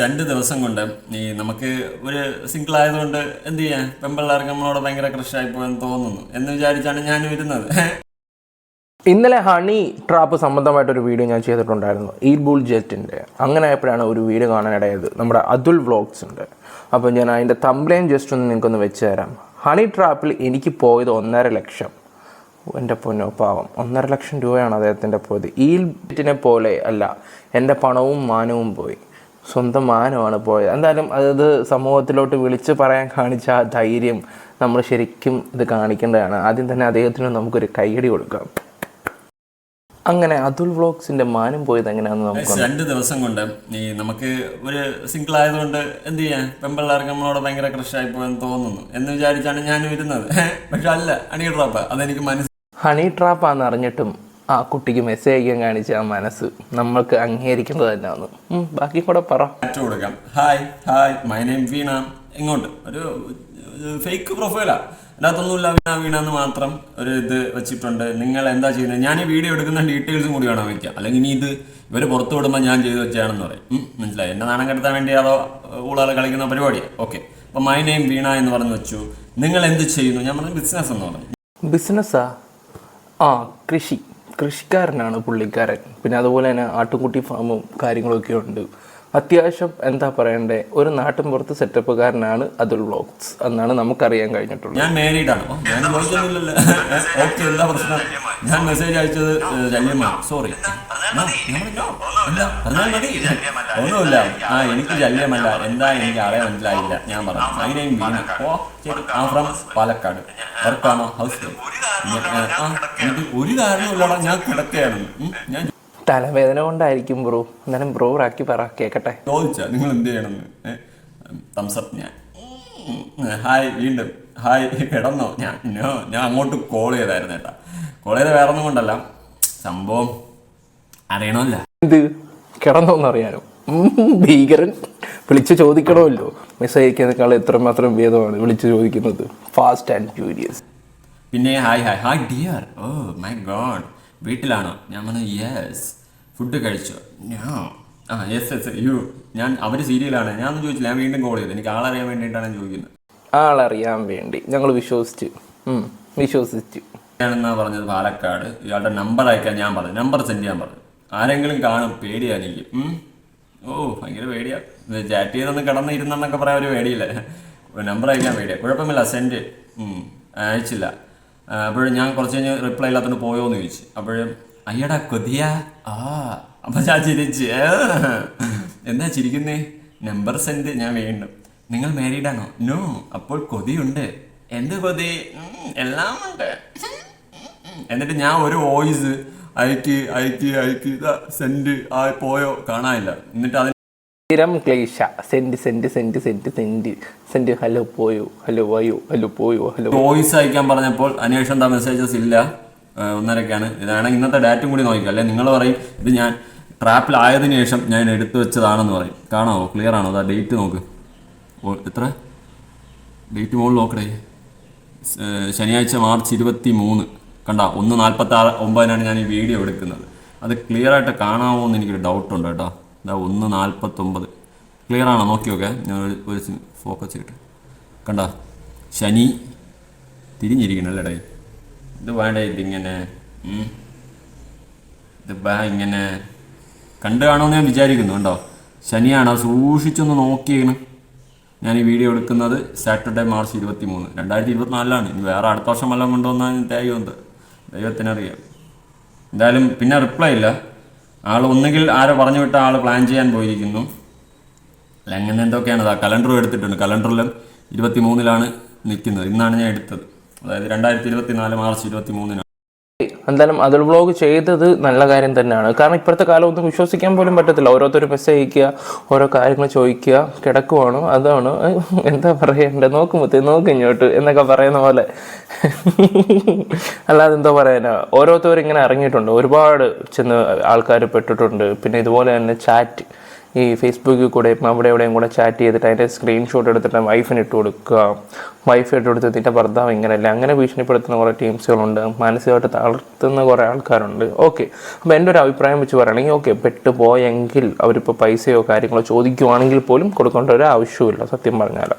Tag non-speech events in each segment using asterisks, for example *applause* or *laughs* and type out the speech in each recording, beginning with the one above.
രണ്ട് ദിവസം കൊണ്ട് ഈ നമുക്ക് ഒരു സിംഗിൾ ആയതുകൊണ്ട് എന്ത് ചെയ്യാൻ? പെമ്പിള്ളേർക്ക് നമ്മളോട് ഭയങ്കര ക്രഷായി പോയെന്ന് തോന്നുന്നു എന്ന് വിചാരിച്ചാണ് ഞാൻ വരുന്നത്. ഇന്നലെ ഹണി ട്രാപ്പ് സംബന്ധമായിട്ടൊരു വീഡിയോ ഞാൻ ചെയ്തിട്ടുണ്ടായിരുന്നു. ഈ ബുൾ ജെറ്റിന്റെ അങ്ങനെ ആയപ്പോഴാണ് ഒരു വീഡിയോ കാണാനിടയത് നമ്മുടെ അതുൽ ഉണ്ട്. അപ്പോൾ ഞാൻ അതിന്റെ തമ്പ്ലൈൻ ജസ്റ്റ് ഒന്ന് നിങ്ങൾക്കൊന്ന് വെച്ച് തരാം. ഹണി ട്രാപ്പിൽ എനിക്ക് പോയത് ഒന്നര ലക്ഷം. എന്റെ പൊന്നോ പാവം. ഒന്നര ലക്ഷം രൂപയാണ് അദ്ദേഹത്തിന്റെ പോയത്. ഈ ജെറ്റിനെ പോലെ അല്ല എന്റെ പണവും മാനവും പോയി. സ്വന്തം മാനമാണ് പോയത്. എന്തായാലും അത് സമൂഹത്തിലോട്ട് വിളിച്ച് പറയാൻ കാണിച്ച ആ ധൈര്യം നമ്മൾ ശരിക്കും ഇത് കാണിക്കേണ്ടതാണ്. ആദ്യം തന്നെ അദ്ദേഹത്തിന് നമുക്കൊരു കൈയടി കൊടുക്കാം. അങ്ങനെ അതുൽ വ്ളോഗ്സിന്റെ മാനം പോയത് എങ്ങനെയാണെന്ന് നമുക്ക് രണ്ട് ദിവസം കൊണ്ട് ഈ നമുക്ക് ഒരു സിംഗിൾ ആയതുകൊണ്ട് എന്ത് ചെയ്യാൻ? പെമ്പിള്ളേർക്ക് നമ്മളോട് ഭയങ്കര ക്രഷായി പോയെന്ന് തോന്നുന്നു. എന്ന് വിചാരിച്ചാണ് ഞാൻ വരുന്നത് *laughs* പക്ഷെ അല്ല അണി ട്രാപ്പ് അതെനിക്ക് മനസ്സിലായി ഹണി ട്രാപ്പാന്ന് അറിഞ്ഞിട്ടും ആ കുട്ടിക്ക് മെസ്സേജ് അയക്കാൻ കാണിച്ച ആ മനസ്സ് നമ്മൾക്ക് അംഗീകരിക്കേണ്ടത് തന്നെയാണ് ബാക്കി കൂടെ പറ. കൊടുക്കാം. Hi hi my name Veena. ഇങ്ങോട്ട് ഒരു ഫേക്ക് പ്രൊഫൈലാ അതിനകത്തൊന്നുമില്ല വീണ വീണ എന്ന് മാത്രം ഒരു ഇത് വെച്ചിട്ടുണ്ട്. നിങ്ങൾ എന്താ ചെയ്യുന്നത്? ഞാൻ ഈ വീഡിയോ എടുക്കുന്ന ഡീറ്റെയിൽസും കൂടി വേണം വെക്കാം അല്ലെങ്കിൽ ഇനി ഇത് ഇവർ പുറത്തു വിടുമ്പോൾ ഞാൻ ചെയ്ത് വെച്ചാണെന്ന് പറയും. മനസ്സിലായി? എന്നെ നാണം കെടുത്താൻ വേണ്ടി അതോ ഊളാൾ കളിക്കുന്ന പരിപാടിയാണ് ഓക്കെ അപ്പോൾ മൈ നെയിം വീണ എന്ന് പറഞ്ഞു വെച്ചു. നിങ്ങൾ എന്ത് ചെയ്യുന്നു? ഞാൻ പറഞ്ഞു ബിസിനസ് എന്ന് പറഞ്ഞു. ബിസിനസ്സാ ആ കൃഷി. കൃഷിക്കാരനാണ് പുള്ളിക്കാരൻ. പിന്നെ അതുപോലെ തന്നെ ആട്ടുംകുട്ടി ഫാമും കാര്യങ്ങളൊക്കെ ഉണ്ട്. അത്യാവശ്യം എന്താ പറയണ്ടേ ഒരു നാട്ടിൻ പുറത്ത് സെറ്റപ്പുകാരനാണ് അതുൽ വ്ളോഗ്സ് എന്നാണ് നമുക്കറിയാൻ കഴിഞ്ഞിട്ടുള്ളത്. ഞാൻ മാരീഡ് ആണ്. ഞാൻ മെസ്സേജ് *laughs* അയച്ചത് ശല്യമാണ് സോറി ഒന്നുമില്ല. ആ എനിക്ക് ശല്യമല്ല എന്താ എനിക്ക് ആളെ മനസ്സിലായില്ല. ഞാൻ പറഞ്ഞു. അതിനെയും വീണ ഓ ആ ഫ്രം പാലക്കാട്. വർക്കാണോ ഹൗസ് എനിക്ക് ഒരു കാരണമില്ലടാ ഞാൻ കിടക്കുകയാണ് ഞാൻ തലവേദന കൊണ്ടായിരിക്കും ബ്രോ. എന്നാലും ബ്രോ റാക്കി പറ കേക്കട്ടെ. ചോദിച്ചാ നിങ്ങൾ എന്ത് ചെയ്യണം തംസപ്പ് ഞാൻ. ഹായ് വീണ്ടും. ഹായ് കിടന്നോ? ഞാൻ ഞാൻ അങ്ങോട്ട് കോൾ ചെയ്തായിരുന്നു കേട്ടാ. കോൾ ചെയ്ത വേറെ ഒന്നും കൊണ്ടല്ല. സംഭവം അറിയണമല്ല. എന്ത്? കിടന്നോന്ന് അറിയാനോ ഭീകരൻ. വിളിച്ച് ചോദിക്കണമല്ലോ. മെസ്സേജ് അയക്കുന്നേക്കാൾ എത്രമാത്രം ഭേദമാണ് വിളിച്ച് ചോദിക്കുന്നത്. ഫാസ്റ്റ് ആൻഡ് ഫ്യൂരിയസ് പിന്നെ hi hi. Hi dear oh my god വീട്ടിലാണോ. ഞാൻ പറഞ്ഞു യെസ് ഫുഡ് കഴിച്ചോ. ഞാൻ ആ യെസ് യെസ് യു ഞാൻ അവർ സീരിയലാണ് ഞാൻ ഒന്നും ചോദിച്ചില്ല. ഞാൻ വീണ്ടും കോൾ ചെയ്തു. എനിക്ക് ആളറിയാൻ വേണ്ടിയിട്ടാണ് ഞാൻ ചോദിക്കുന്നത്. ആളറിയാൻ വേണ്ടി. ഞങ്ങൾ വിശ്വസിച്ചു. വിശ്വസിച്ചു. ഞാനെന്നാ പറഞ്ഞത്? പാലക്കാട്. ഇയാളുടെ നമ്പർ അയക്കാൻ ഞാൻ പറഞ്ഞു. നമ്പർ സെൻഡ് ചെയ്യാൻ പറഞ്ഞു. ആരെങ്കിലും കാണും. പേടിയാ എനിക്ക്. ഓ ഭയങ്കര പേടിയാ. ചാറ്റ് ചെയ്തൊന്ന് കിടന്നിരുന്നെന്നൊക്കെ പറയാൻ ഒരു പേടിയില്ല. *laughs* നമ്പർ അയക്കാൻ പേടിയാ. കുഴപ്പമില്ല സെൻഡ് അയച്ചില്ല. അപ്പോഴും ഞാൻ കുറച്ച് കഴിഞ്ഞ് റിപ്ലൈ ഇല്ലാത്തതുകൊണ്ട് പോയോ എന്ന് ചോദിച്ചു. അപ്പോഴും അയ്യടാ കൊതിയ? ആ. അപ്പൊ ഞാൻ ചിരിച്ച് എന്താ ചിരിക്കുന്നേ? നമ്പർ സെൻഡ് ഞാൻ വീണ്ടും നിങ്ങൾ മാരീഡ് ആണോ? നോ അപ്പോൾ കൊതിയുണ്ട്. എന്ത് കൊതി? എല്ലാം ഉണ്ട്. എന്നിട്ട് ഞാൻ ഒരു വോയിസ് അയക്ക് അയക്ക് അയക്ക് സെൻഡ് ആ പോയോ? കാണാനില്ല. എന്നിട്ട് അതിന് സ്ഥിരം ക്ലേശ. Sent sent sent sent sent sent hello പോയോ ഹലോ വയോ ഹലോ പോയോ ഹലോ. വോയിസ് അയക്കാൻ പറഞ്ഞപ്പോൾ അന്വേഷണം എന്താ മെസ്സേജസ് ഇല്ല. ഒന്നരക്കാണ്. ഇതാണ് ഇന്നത്തെ ഡാറ്റും കൂടി നോക്കുക അല്ലെ? നിങ്ങൾ പറയും ഇത് ഞാൻ ട്രാപ്പിലായതിനു ശേഷം ഞാൻ എടുത്തു വെച്ചതാണെന്ന് പറയും. കാണാമോ ക്ലിയർ ആണോ? അതാ ഡേറ്റ് നോക്ക്. എത്ര? ഡേറ്റ് മുകളിൽ നോക്കടേ. ശനിയാഴ്ച മാർച്ച് ഇരുപത്തി മൂന്ന് കണ്ട ഒന്ന് നാൽപ്പത്തി ആറ് ഒമ്പതിനാണ് ഞാൻ ഈ വീഡിയോ എടുക്കുന്നത്. അത് ക്ലിയർ ആയിട്ട് കാണാമോ എന്ന് എനിക്കൊരു ഡൗട്ടുണ്ട് കേട്ടോ. ഇതാ ഒന്ന് നാൽപ്പത്തൊമ്പത്. ക്ലിയർ ആണോ? നോക്കി നോക്കെ ഞാൻ ഒരു- ഫോക്കസ് ചെയ്തിട്ട്. കണ്ട? ശനി തിരിഞ്ഞിരിക്കണം തിരിഞ്ഞിരിക്കണല്ലേ ഇത് വേണ്ട ഇതിങ്ങനെ? ഇത് ബാ ഇങ്ങനെ? കണ്ടു കാണുമെന്ന് ഞാൻ വിചാരിക്കുന്നു കണ്ടോ? ശനിയാണ്? സൂക്ഷിച്ചൊന്ന് നോക്കിയാണ് ഞാൻ ഈ വീഡിയോ എടുക്കുന്നത് സാറ്റർഡേ മാർച്ച് ഇരുപത്തി മൂന്ന് രണ്ടായിരത്തി ഇരുപത്തിനാലിലാണ് ഇനി വേറെ അടുത്ത വർഷം വല്ലതും കൊണ്ടുവന്നാൽ ദൈവമുണ്ട് ദൈവത്തിനറിയാം. എന്തായാലും പിന്നെ റിപ്ലൈ ഇല്ല. ആൾ ഒന്നുകിൽ ആരോ പറഞ്ഞു വിട്ട ആൾ പ്ലാൻ ചെയ്യാൻ പോയിരിക്കുന്നു. അല്ല അങ്ങനെ എന്തൊക്കെയാണ് ആ കലണ്ടറും എടുത്തിട്ടുണ്ട്. കലണ്ടറിൽ ഇരുപത്തി മൂന്നിലാണ് നിൽക്കുന്നത്. ഇന്നാണ് ഞാൻ എടുത്തത്. അതായത് രണ്ടായിരത്തി ഇരുപത്തി നാല് മാർച്ച് ഇരുപത്തി മൂന്നിനാണ് എന്തായാലും അതിൽ വ്ളോഗ് ചെയ്തത് നല്ല കാര്യം തന്നെയാണ്. കാരണം ഇപ്പോഴത്തെ കാലം ഒന്നും വിശ്വസിക്കാൻ പോലും പറ്റത്തില്ല. ഓരോരുത്തർ മെസ്സേജ് അയക്കുക ഓരോ കാര്യങ്ങൾ ചോദിക്കുക കിടക്കുവാണ് അതാണ്. എന്താ പറയണ്ടേ? നോക്കുമ്പത്തേ നോക്ക് ഇങ്ങോട്ട് എന്നൊക്കെ പറയുന്ന പോലെ. അല്ലാതെ എന്താ പറയാനാ? ഓരോരുത്തരും ഇങ്ങനെ ഇറങ്ങിയിട്ടുണ്ട്. ഒരുപാട് ചെന്ന് ആൾക്കാർ പെട്ടിട്ടുണ്ട്. പിന്നെ ഇതുപോലെ തന്നെ ചാറ്റ് ഈ ഫേസ്ബുക്കിൽ കൂടെ അവിടെ എവിടെയും കൂടെ ചാറ്റ് ചെയ്തിട്ട് അതിന്റെ സ്ക്രീൻഷോട്ട് എടുത്തിട്ട് വൈഫിന് ഇട്ട് കൊടുക്കുക. വൈഫ് ഇട്ട് കൊടുത്ത് നിന്റെ ഭർത്താവ് ഇങ്ങനെയല്ല? അങ്ങനെ ഭീഷണിപ്പെടുത്തുന്ന കുറേ ടീംസുകളുണ്ട് മാനസികമായിട്ട് തളർത്തുന്ന കുറേ ആൾക്കാരുണ്ട്. ഓക്കെ അപ്പോൾ എന്റെ ഒരു അഭിപ്രായം വെച്ച് പറയുകയാണെങ്കിൽ ഓക്കെ പെട്ട് പോയെങ്കിൽ അവരിപ്പോൾ പൈസയോ കാര്യങ്ങളോ ചോദിക്കുവാണെങ്കിൽ പോലും കൊടുക്കേണ്ട ഒരു ആവശ്യമില്ല സത്യം പറഞ്ഞാൽ.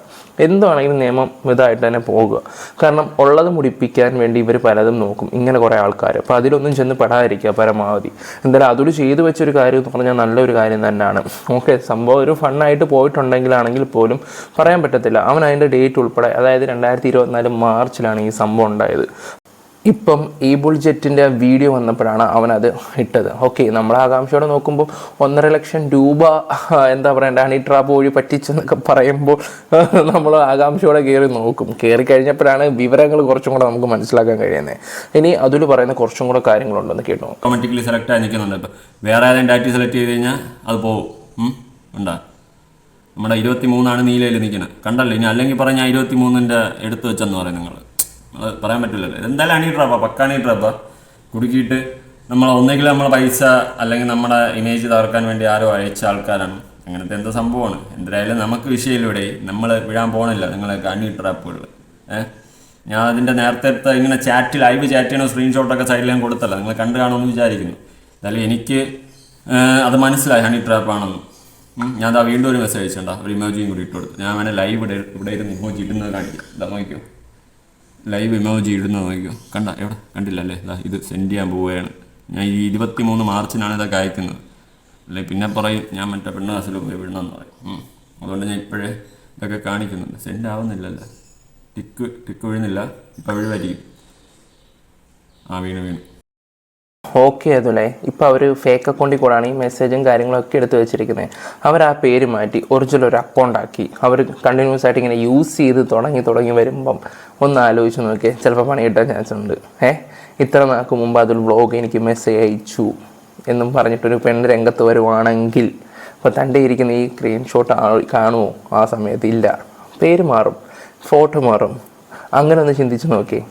എന്താണെങ്കിലും നിയമം ഇതായിട്ട് തന്നെ പോകുക. കാരണം ഉള്ളത് മുടിപ്പിക്കാൻ വേണ്ടി ഇവർ പലതും നോക്കും. ഇങ്ങനെ കുറേ ആൾക്കാർ. അപ്പോൾ അതിലൊന്നും ചെന്ന് പെടാതിരിക്കുക പരമാവധി. എന്തായാലും അതൊരു ചെയ്തു വെച്ചൊരു കാര്യം എന്ന് പറഞ്ഞാൽ നല്ലൊരു കാര്യം തന്നെയാണ്. ഓക്കെ സംഭവം ഒരു ഫണ്ണായിട്ട് പോയിട്ടുണ്ടെങ്കിലാണെങ്കിൽ പോലും പറയാൻ പറ്റത്തില്ല. അവൻ അതിന്റെ ഡേറ്റ് ഉൾപ്പെടെ അതായത് രണ്ടായിരത്തി ഇരുപത്തിനാല് മാർച്ചിലാണ് ഈ സംഭവം ഉണ്ടായത്. ഇപ്പം ഈ ബുൾജെറ്റിന്റെ വീഡിയോ വന്നപ്പോഴാണ് അവനത് ഇട്ടത്. ഓക്കെ നമ്മൾ ആകാംക്ഷയോടെ നോക്കുമ്പോൾ ഒന്നര ലക്ഷം രൂപ എന്താ പറയണ്ട ഹണി ട്രാപ്പ് വഴി പറ്റിച്ചെന്നൊക്കെ പറയുമ്പോൾ നമ്മൾ ആകാംക്ഷയോടെ കയറി നോക്കും. കയറി കഴിഞ്ഞപ്പോഴാണ് വിവരങ്ങൾ കുറച്ചും കൂടെ നമുക്ക് മനസ്സിലാക്കാൻ കഴിയുന്നത്. ഇനി അതിൽ പറയുന്ന കുറച്ചും കൂടെ കാര്യങ്ങളുണ്ടെന്ന് കേട്ടു ഓട്ടോമാറ്റിക്കലി സെലക്ട് ആയി നിൽക്കുന്നുണ്ട്. വേറെ ഏതെങ്കിലും ഡാറ്റ സെലക്ട് ചെയ്ത് കഴിഞ്ഞാൽ അത് പോകും? ഉണ്ടാ? നമ്മുടെ ഇരുപത്തി മൂന്നാണ് നീലയിൽ നിൽക്കുന്നത് കണ്ടല്ലോ ഇനി അല്ലെങ്കിൽ പറഞ്ഞാൽ ഇരുപത്തി മൂന്നിന്റെ എടുത്തു വെച്ചെന്ന് പറയും നിങ്ങൾ പറയാൻ പറ്റില്ലല്ലോ. എന്തായാലും അണി ട്രാപ്പാ പക്കാണി കുടുക്കിയിട്ട് നമ്മൾ ഒന്നെങ്കിൽ നമ്മളെ പൈസ അല്ലെങ്കിൽ നമ്മുടെ ഇമേജ് തകർക്കാൻ വേണ്ടി ആരോ അയച്ച ആൾക്കാരാണ്. അങ്ങനത്തെ എന്തോ സംഭവമാണ്. എന്തായാലും നമുക്ക് വിഷയമില്ലൂടെ നമ്മൾ വിടാൻ പോകണില്ല നിങ്ങളെ അണി ട്രാപ്പുകളിൽ. ഏഹ് ഞാൻ അതിന്റെ നേരത്തെ ഇങ്ങനെ ചാറ്റ് ലൈവ് ചാറ്റ് ചെയ്യണോ സ്ക്രീൻഷോട്ടൊക്കെ ഞാൻ കൊടുത്തല്ല നിങ്ങൾ കണ്ടു കാണുമെന്ന് വിചാരിക്കുന്നു. എന്തായാലും എനിക്ക് അത് മനസ്സിലായി. ഹണി ട്രാപ്പ് ആണെന്ന്. ഞാൻ ദാ വീണ്ടും ഒരു മെസ്സേജ് അയച്ചിട്ടുണ്ടാ ഒരു ഇമോജിയും കൂടി ഇട്ട് കൊടുത്തു. ഞാൻ വേണേൽ ലൈവ് ഇവിടെ ഇവിടെ ഇരുന്ന് ഇമോജി ഇടുന്നത് കാണിക്കാം. ഇതാ നോക്കിയോ ലൈവ് ഇമോജി ഇടുന്നത് നോക്കിയോ കണ്ട എവിടെ? കണ്ടില്ല അല്ലേ? ഇതാ ഇത് സെൻഡ് ചെയ്യാൻ പോവുകയാണ്. ഞാൻ ഈ ഇരുപത്തി മൂന്ന് മാർച്ചിനാണ് ഇതൊക്കെ അയക്കുന്നത് അല്ലെ പിന്നെ പറയും ഞാൻ മറ്റേ പെണ്ണ് ക്ലാസ്സിൽ പോയി വിടണമെന്ന് പറയും. അതുകൊണ്ട് ഞാൻ ഇപ്പോഴേ ഇതൊക്കെ കാണിക്കുന്നുണ്ട്. സെൻഡ് ആവുന്നില്ലല്ലോ. ടിക്ക് ടിക്ക് വീഴുന്നില്ല. ഇപ്പം വീഴുമായിരിക്കും ആ വീണ് വീണു. ഓക്കെ അല്ലേ ഇപ്പോൾ അവർ ഫേക്ക് അക്കൗണ്ടിൽ കൂടാണ് ഈ മെസ്സേജും കാര്യങ്ങളൊക്കെ എടുത്ത് വെച്ചിരിക്കുന്നത്. അവർ ആ പേര് മാറ്റി ഒറിജിനൽ ഒരു അക്കൗണ്ട് ആക്കി. അവർ കണ്ടിന്യൂസ് ആയിട്ട് ഇങ്ങനെ യൂസ് ചെയ്ത് തുടങ്ങി തുടങ്ങി വരുമ്പം ഒന്ന് ആലോചിച്ച് നോക്കിയേ ചിലപ്പോൾ പണി കിട്ടാൻ ചാൻസ് ഉണ്ട്. ഏഹ് ഇത്ര നാൾക്ക് മുമ്പ് അതിൽ വ്ളോഗ് എനിക്ക് മെസ്സേജ് അയച്ചു എന്നും പറഞ്ഞിട്ടൊരു പെണ്ണ് രംഗത്ത് വരുവാണെങ്കിൽ അപ്പോൾ തന്റെ ഇരിക്കുന്ന ഈ സ്ക്രീൻഷോട്ട് കാണുമോ? ആ സമയത്ത് ഇല്ല. പേര് മാറും ഫോട്ടോ മാറും. അങ്ങനെ ഒന്ന് ചിന്തിച്ച് നോക്കിയേ.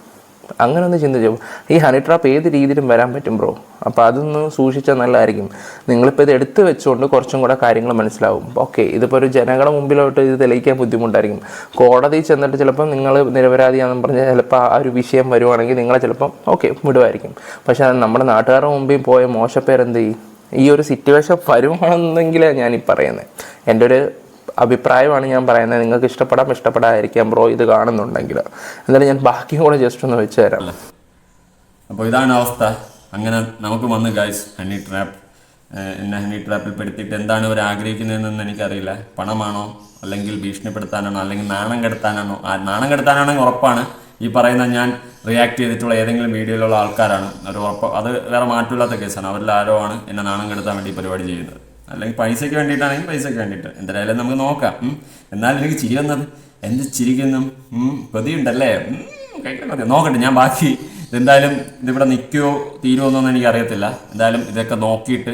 അങ്ങനെ ഒന്ന് ചിന്തിച്ചു ഈ ഹണി ട്രാപ്പ് ഏത് രീതിയിലും വരാൻ പറ്റും ബ്രോ അപ്പോൾ അതൊന്ന് സൂക്ഷിച്ചാൽ നല്ലതായിരിക്കും. നിങ്ങളിപ്പോൾ ഇത് എടുത്തു വെച്ചുകൊണ്ട് കുറച്ചും കൂടെ കാര്യങ്ങൾ മനസ്സിലാവും. ഓക്കെ ഇതിപ്പോൾ ഒരു ജനങ്ങളുടെ മുമ്പിലോട്ട് ഇത് തെളിയിക്കാൻ ബുദ്ധിമുട്ടായിരിക്കും. കോടതി ചെന്നിട്ട് ചിലപ്പോൾ നിങ്ങൾ നിരപരാധിയാണെന്ന് പറഞ്ഞാൽ ചിലപ്പോൾ ആ ഒരു വിഷയം വരുവാണെങ്കിൽ നിങ്ങളെ ചിലപ്പം ഓക്കെ വിടുമായിരിക്കും പക്ഷേ നമ്മുടെ നാട്ടുകാരുടെ മുമ്പിൽ പോയ മോശപ്പേരെന്ത് ചെയ്യും? ഈ ഒരു സിറ്റുവേഷൻ വരുവാണെന്നെങ്കിലേ ഞാൻ ഈ പറയുന്നത് എന്റെ ഒരു അഭിപ്രായമാണ് ഞാൻ പറയുന്നത്. നിങ്ങൾക്ക് ഇഷ്ടപ്പെടാം ഇഷ്ടപ്പെടാതിരിക്കാം ബ്രോ ഇത് കാണുന്നുണ്ടെങ്കിൽ. എന്നാലും ഞാൻ ബാക്കിയും കൂടെ ജസ്റ്റ് ഒന്ന് വെച്ച് തരാം. അപ്പോൾ ഇതാണ് അവസ്ഥ. അങ്ങനെ നമുക്ക് വന്ന് ഗൈസ് ഹണി ട്രാപ്പ് എന്നെ ഹണി ട്രാപ്പിൽ പെടുത്തിയിട്ട് എന്താണ് ഇവർ ആഗ്രഹിക്കുന്നതെന്ന് എനിക്കറിയില്ല. പണമാണോ? അല്ലെങ്കിൽ ഭീഷണിപ്പെടുത്താനാണോ? അല്ലെങ്കിൽ നാണം കെടുത്താനാണോ? ആ നാണം കെടുത്താനാണെങ്കിൽ ഉറപ്പാണ്. ഈ പറയുന്ന ഞാൻ റിയാക്ട് ചെയ്തിട്ടുള്ള ഏതെങ്കിലും വീഡിയോയിലുള്ള ആൾക്കാരാണ്. ഒരു ഉറപ്പ് അത് വേറെ മാറ്റമില്ലാത്ത കേസാണ് അവരിൽ ആരോ ആണ് എന്നെ നാണം കെടുത്താൻ വേണ്ടി പരിപാടി ചെയ്യുന്നത്. അല്ലെങ്കിൽ പൈസയ്ക്ക് വേണ്ടിയിട്ടാണെങ്കിൽ പൈസയ്ക്ക് വേണ്ടിയിട്ട്. എന്തായാലും നമുക്ക് നോക്കാം. എന്നാലും എനിക്ക് ചിരി വന്നത് എന്ത് ചിരിക്കുന്നു? കൊതിയുണ്ടല്ലേ? കഴിക്കാൻ. നോക്കട്ടെ ഞാൻ ബാക്കി എന്തായാലും ഇതിവിടെ നിൽക്കുമോ തീരുമോ എന്നൊന്നും എനിക്ക് അറിയത്തില്ല എന്തായാലും ഇതൊക്കെ നോക്കിയിട്ട്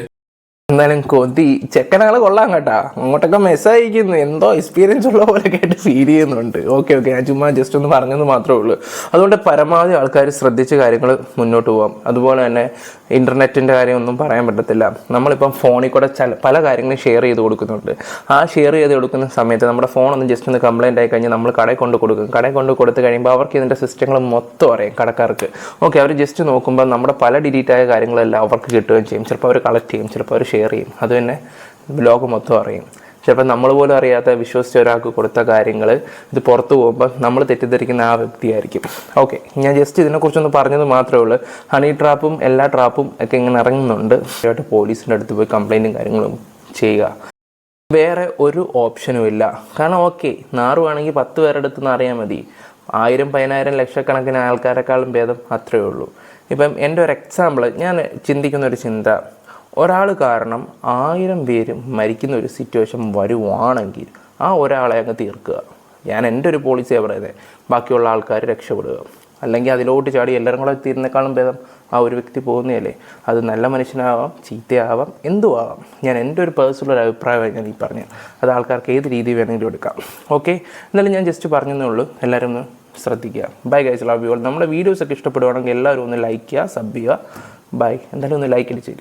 എന്തായാലും കൊതി. ചെക്കനാൾ കൊള്ളാം കേട്ടാ. അങ്ങോട്ടൊക്കെ മെസ്സായിരിക്കുന്നു എന്തോ എക്സ്പീരിയൻസ് ഉള്ള പോലെ കേട്ട് ഫീൽ ചെയ്യുന്നുണ്ട്. ഓക്കെ ഓക്കെ ഞാൻ ചുമ്മാ ജസ്റ്റ് ഒന്ന് പറഞ്ഞെന്ന് മാത്രമേ ഉള്ളൂ. അതുകൊണ്ട് പരമാവധി ആൾക്കാർ ശ്രദ്ധിച്ച് കാര്യങ്ങൾ മുന്നോട്ട് പോകാം അതുപോലെ തന്നെ ഇന്റർനെറ്റിന്റെ കാര്യമൊന്നും പറയാൻ പറ്റത്തില്ല. നമ്മളിപ്പം ഫോണിൽ കൂടെ പല കാര്യങ്ങളും ഷെയർ ചെയ്ത് കൊടുക്കുന്നുണ്ട്. ആ ഷെയർ ചെയ്ത് കൊടുക്കുന്ന സമയത്ത് നമ്മുടെ ഫോൺ ഒന്ന് ജസ്റ്റ് ഒന്ന് കംപ്ലൈന്റ് ആയി കഴിഞ്ഞാൽ നമ്മൾ കടയിൽ കൊണ്ട് കൊടുക്കും. കടയിൽ കൊണ്ട് കൊടുത്തു കഴിയുമ്പോൾ അവർക്ക് ഇതിന്റെ സിസ്റ്റങ്ങൾ മൊത്തം അറിയാം കടക്കാർക്ക്. ഓക്കെ അവർ ജസ്റ്റ് നോക്കുമ്പോൾ നമ്മുടെ പല ഡിലീറ്റായ കാര്യങ്ങളെല്ലാം അവർക്ക് കിട്ടുകയും ചെയ്യും. ചിലപ്പോൾ അവർ കളക്ട് ചെയ്യും. ചിലപ്പോൾ അവർ ഷെയർ ചെയ്യും. അത് തന്നെ ലോകം മൊത്തം അറിയും. ചിലപ്പോൾ നമ്മൾ പോലും അറിയാത്ത വിശ്വസിച്ച ഒരാൾക്ക് കൊടുത്ത കാര്യങ്ങൾ ഇത് പുറത്തു പോകുമ്പോൾ നമ്മൾ തെറ്റിദ്ധരിക്കുന്ന ആ വ്യക്തിയായിരിക്കും. ഓക്കെ ഞാൻ ജസ്റ്റ് ഇതിനെക്കുറിച്ചൊന്ന് പറഞ്ഞത് മാത്രമേ ഉള്ളൂ. ഹണി ട്രാപ്പും എല്ലാ ട്രാപ്പും ഒക്കെ ഇങ്ങനെ ഇറങ്ങുന്നുണ്ട്. ആയിട്ട് പോലീസിന്റെ അടുത്ത് പോയി കംപ്ലൈന്റും കാര്യങ്ങളും ചെയ്യുക. വേറെ ഒരു ഓപ്ഷനും ഇല്ല. കാരണം ഓക്കെ നാറുവാണെങ്കിൽ പത്ത് പേരുടെ അടുത്ത് നിന്ന് അറിയാൻ മതി. ആയിരം പതിനായിരം ലക്ഷക്കണക്കിന് ആൾക്കാരെക്കാളും ഭേദം അത്രയേ ഉള്ളൂ. ഇപ്പം എന്റെ ഒരു എക്സാമ്പിൾ ഞാൻ ചിന്തിക്കുന്ന ഒരു ചിന്ത. ഒരാൾ കാരണം ആയിരം പേര് മരിക്കുന്ന ഒരു സിറ്റുവേഷൻ വരുവാണെങ്കിൽ ആ ഒരാളെ അങ്ങ് തീർക്കുക. ഞാൻ എന്റെ ഒരു പോളിസിയാണ് പറയുന്നത്. ബാക്കിയുള്ള ആൾക്കാർ രക്ഷപ്പെടുക. അല്ലെങ്കിൽ അതിലോട്ട് ചാടി എല്ലാവരും കൂടെ തീരുന്നേക്കാളും ഭേദം ആ ഒരു വ്യക്തി പോകുന്നതല്ലേ? അത് നല്ല മനുഷ്യനാവാം ചീത്തയാവാം എന്തും ആവാം ഞാൻ എന്റെ ഒരു പേഴ്സണൽ ഒരു അഭിപ്രായമായി ഞാൻ ഈ പറഞ്ഞു അത് ആൾക്കാർക്ക് ഏത് രീതി വേണമെങ്കിലും എടുക്കാം. ഓക്കെ എന്നാലും ഞാൻ ജസ്റ്റ് പറഞ്ഞതേ ഉള്ളൂ. എല്ലാവരും ഒന്ന് ശ്രദ്ധിക്കുക. Bye guys love you all നമ്മുടെ വീഡിയോസൊക്കെ ഇഷ്ടപ്പെടുവാണെങ്കിൽ എല്ലാവരും ഒന്ന് ലൈക്ക് ചെയ്യുക സബ് ചെയ്യുക. ബൈ എന്തായാലും ഒന്ന് ലൈക്ക് അടിച്ചേരി